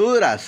तूळ रास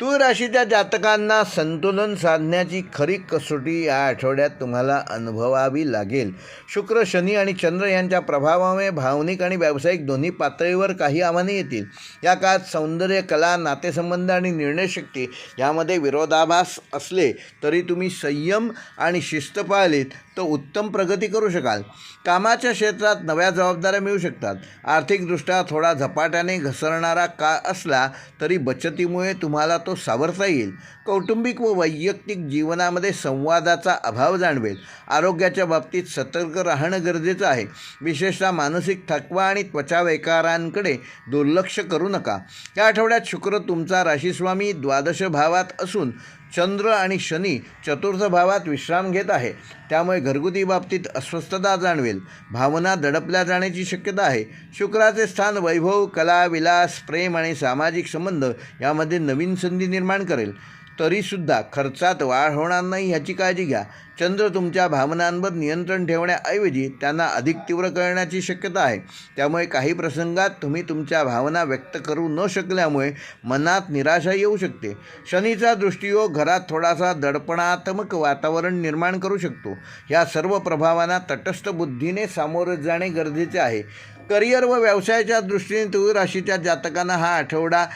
तूळ राशीच्या जातकांना संतुलन साधण्याची खरी कसोटी या आठवड्यात तुम्हाला अनुभवावी लागेल. शुक्र शनी आणि चंद्र यांच्या प्रभावामुळे भावनिक आणि व्यावसायिक दोन्ही पातळीवर काही आव्हाने येतील. या काळात सौंदर्य कला नातेसंबंध आणि निर्णयशक्ती यामध्ये विरोधाभास असले तरी तुम्ही संयम आणि शिस्त पाळलीत. तर उत्तम प्रगती करू शकाल. कामाच्या क्षेत्रात नव्या जबाबदाऱ्या मिळू शकतात. आर्थिकदृष्ट्या थोडा झपाट्याने घसरणारा का असला तरी बचतीमुळे तुम्हाला तो सावरता येईल. कौटुंबिक व वैयक्तिक जीवनामध्ये संवादाचा अभाव जाणवेल. आरोग्याच्या बाबतीत सतर्क राहणं गरजेचं आहे. विशेषतः मानसिक थकवा आणि त्वचा विकारांकडे दुर्लक्ष करू नका. या आठवड्यात शुक्र तुमचा राशीस्वामी द्वादश भावात असून चंद्र आणि शनी चतुर्थ भावात विश्राम घेत आहे. त्यामुळे घरगुती बाबतीत अस्वस्थता जाणवेल. भावना दडपल्या जाण्याची शक्यता आहे. शुक्राचे स्थान वैभव कला विलास प्रेम आणि सामाजिक संबंध यामध्ये नवीन संधी निर्माण करेल. तरीसुद्धा खर्चात वाढ होणार नाही ह्याची काळजी घ्या. चंद्र तुमच्या भावनांवर नियंत्रण ठेवण्याऐवजी त्यांना अधिक तीव्र करण्याची शक्यता आहे. त्यामुळे काही प्रसंगात तुम्ही तुमच्या भावना व्यक्त करू न शकल्यामुळे मनात निराशा येऊ शकते. शनीचा दृष्टियोग घरात थोडासा दडपणात्मक वातावरण निर्माण करू शकतो. ह्या सर्व प्रभावांना तटस्थ बुद्धीने सामोरं जाणे गरजेचे आहे. करिअर व व्यवसायाच्या दृष्टीने तुळ राशीच्या जातकांना हा आठवडा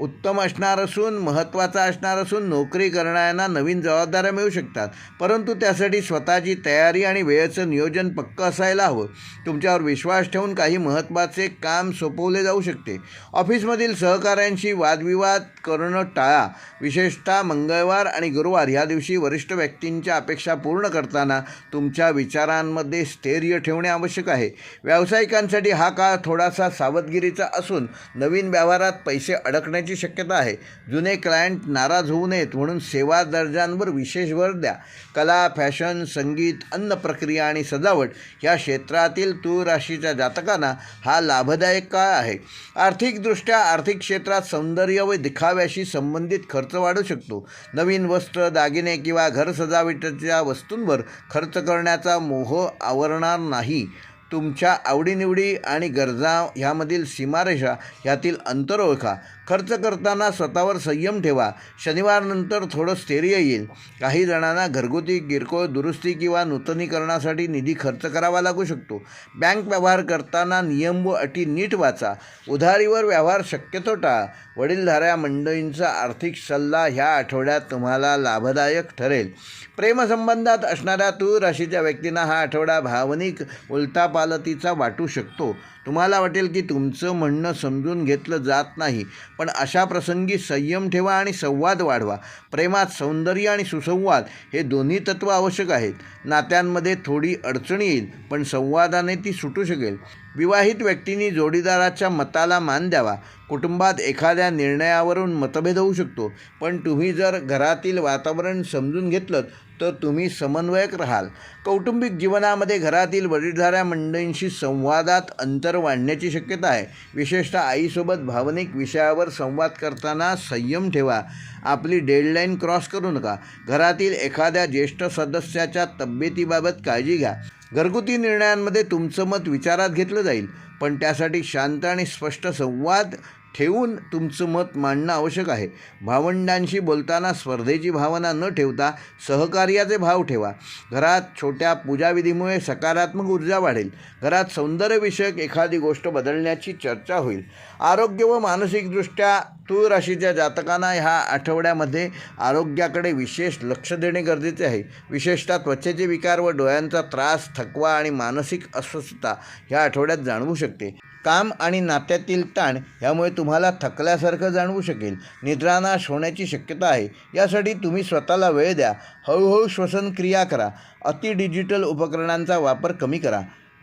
उत्तम असणार असून महत्त्वाचा असणार असून नोकरी करणाऱ्यांना नवीन जबाबदाऱ्या मिळू शकतात. परंतु त्यासाठी स्वतःची तयारी आणि वेळेचं नियोजन पक्कं असायला हवं. तुमच्यावर विश्वास ठेवून काही महत्त्वाचे काम सोपवले जाऊ शकते. ऑफिसमधील सहकाऱ्यांशी वादविवाद करणं टाळा. विशेषतः मंगळवार आणि गुरुवार ह्या दिवशी वरिष्ठ व्यक्तींच्या अपेक्षा पूर्ण करताना तुमच्या विचारांमध्ये स्थैर्य ठेवणे आवश्यक आहे. व्यावसायिकांसाठी हा काळ थोडासा सावधगिरीचा असून नवीन व्यवहारात पैसे अडकण्याची शक्यता आहे. जुने क्लायंट नाराज होऊ नयेत म्हणून सेवा दर्जांवर विशेष भर द्या. कला फॅशन संगीत अन्न प्रक्रिया आणि सजावट या क्षेत्रातील तूळ राशीच्या जातकांना हा लाभदायक काळ आहे. आर्थिकदृष्ट्या आर्थिक क्षेत्रात सौंदर्य व दिखाव्याशी संबंधित खर्च वाढू शकतो. नवीन वस्त्र दागिने किंवा घर सजावटीच्या वस्तूंवर खर्च करण्याचा मोह आवरणार नाही. तुमच्या आवडीनिवडी आणि गरजा ह्यामधील सीमारेषा ह्यातील अंतर ओळखा. खर्च करताना स्वतःवर संयम ठेवा. शनिवारनंतर थोडं स्थैर्य येईल. काही जणांना घरगुती किरकोळ दुरुस्ती किंवा नूतनीकरणासाठी निधी खर्च करावा लागू शकतो. बँक व्यवहार करताना नियम व अटी नीट वाचा. उधारीवर व्यवहार शक्यतो टाळा. वडीलधाऱ्या मंडळींचा आर्थिक सल्ला ह्या आठवड्यात तुम्हाला लाभदायक ठरेल. प्रेमसंबंधात असणाऱ्या तूळ राशीच्या व्यक्तींना हा आठवडा भावनिक उलथापालतीचा वाटू शकतो. तुम्हाला वाटेल की तुमचं म्हणणं समजून घेतलं जात नाही. पण अशा प्रसंगी संयम ठेवा आणि संवाद वाढवा. प्रेमात सौंदर्य आणि सुसंवाद हे दोन्ही तत्त्व आवश्यक आहेत. नात्यांमध्ये थोडी अडचण येईल पण संवादाने ती सुटू शकेल. विवाहित व्यक्तींनी जोडीदाराच्या मताला मान द्यावा. कुटुंबात एखाद्या निर्णयावरून मतभेद होऊ शकतो. पण तुम्ही जर घरातील वातावरण समजून घेतलं तर तुम्ही समन्वयक राहाल. कौटुंबिक जीवनामध्ये घरातील वडीलधाऱ्या मंडळींशी संवादात अंतर वाढण्याची शक्यता आहे. विशेषतः आईसोबत भावनिक विषयावर संवाद करताना संयम ठेवा. आपली डेडलाईन क्रॉस करू नका. घरातील एखाद्या ज्येष्ठ सदस्याच्या तब्येतीबाबत काळजी घ्या. घरगुती निर्णयांमध्ये तुमचं मत विचारात घेतलं जाईल पण त्यासाठी शांत आणि स्पष्ट संवाद ठेवून तुमचं मत मांडणं आवश्यक आहे. भावंडांशी बोलताना स्पर्धेची भावना न ठेवता सहकार्याचे भाव ठेवा. घरात छोट्या पूजाविधीमुळे सकारात्मक ऊर्जा वाढेल. घरात सौंदर्यविषयक एखादी गोष्ट बदलण्याची चर्चा होईल. आरोग्य व मानसिकदृष्ट्या तूळ राशीच्या जातकांना ह्या आठवड्यामध्ये आरोग्याकडे विशेष लक्ष देणे गरजेचे आहे. विशेषतः त्वचेचे विकार व डोळ्यांचा त्रास थकवा आणि मानसिक अस्वस्थता ह्या आठवड्यात जाणवू शकते. काम आणि नात्यातील ताण यामुळे तुम्हाला थकल्यासारखं जाणवू शकेल. निद्रानाश होण्याची शक्यता आहे. यासाठी तुम्ही स्वतःला वेळ द्या. हळूहळू श्वसन क्रिया करा. अति डिजिटल उपकरणांचा वापर कमी करा.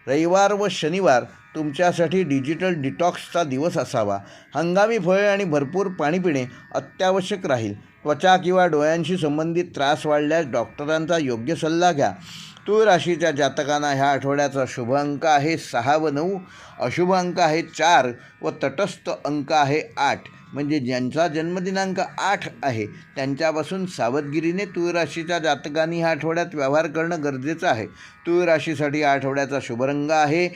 रविवार व शनिवार तुमच्यासाठी डिजिटल डिटॉक्सचा दिवस असावा. हंगामी फळे आणि भरपूर पाणी पिणे अत्यावश्यक राहील. त्वचा किंवा डोळ्यांशी संबंधित त्रास वाढल्यास डॉक्टरांचा योग्य सल्ला घ्या. तूळ राशीच्या जातकांना ह्या आठवड्याचा शुभ अंक आहे सहा व नऊ अशुभ अंक आहे चार व तटस्थ अंक आहे आठ. म्हणजे ज्यांचा जन्मदिनांक आठ आहे त्यांच्यापासून सावधगिरीने तूळ राशीच्या जातकांनी ह्या आठवड्यात व्यवहार करणं गरजेचं आहे. तूळ राशीसाठी या आठवड्याचा शुभरंग आहे.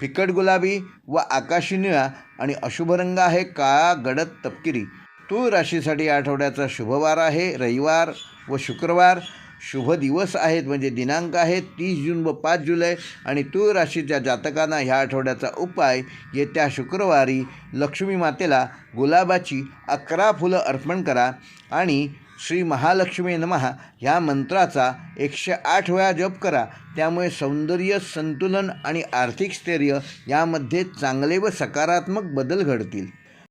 फिकट गुलाबी व आकाशी निळा आणि अशुभ रंग आहे काळा गडद तपकिरी. तूळ राशीसाठी या आठवड्याचा शुभवार आहे. रविवार व शुक्रवार शुभ दिवस आहेत म्हणजे दिनांक आहेत तीस जून व पाच जुलै. आणि तूळ राशीच्या जातकांना ह्या आठवड्याचा उपाय येत्या शुक्रवारी लक्ष्मी मातेला गुलाबाची अकरा फुलं अर्पण करा. आणि श्री महालक्ष्मी नमहा ह्या मंत्राचा एकशे आठ वेळा जप करा. त्यामुळे सौंदर्य संतुलन आणि आर्थिक स्थैर्य यामध्ये चांगले व सकारात्मक बदल घडतील.